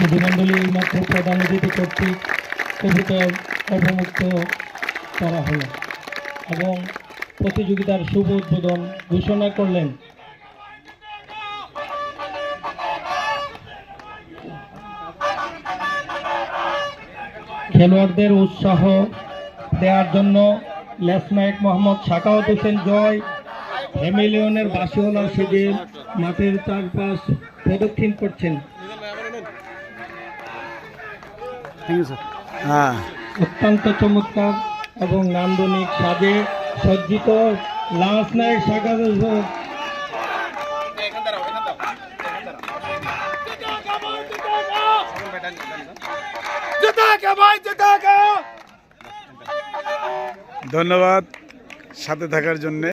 বিধানদলীর মধ্যে প্রধান অতিথি কর্তৃক কবুতর অবমুক্ত করা হলো। এবং প্রতিযোগিতার শুভ উদ্বোধন ঘোষণা করলেন। খেলোয়াড়দের উৎসাহ দেওয়ার জন্য লেফটেন্যান্ট মোহাম্মদ সাকাওয়াত হোসেন জয়, হেমিলিয়নের বাসিওয়ালা সেজে মাঠের চারপাশ প্রদক্ষিণ করছেন। হ্যাঁ। অত্যন্ত চমৎকার এবং নান্দনিক সাজে সজ্জিত লাঞ্চ ধন্যবাদ সাথে থাকার জন্যে।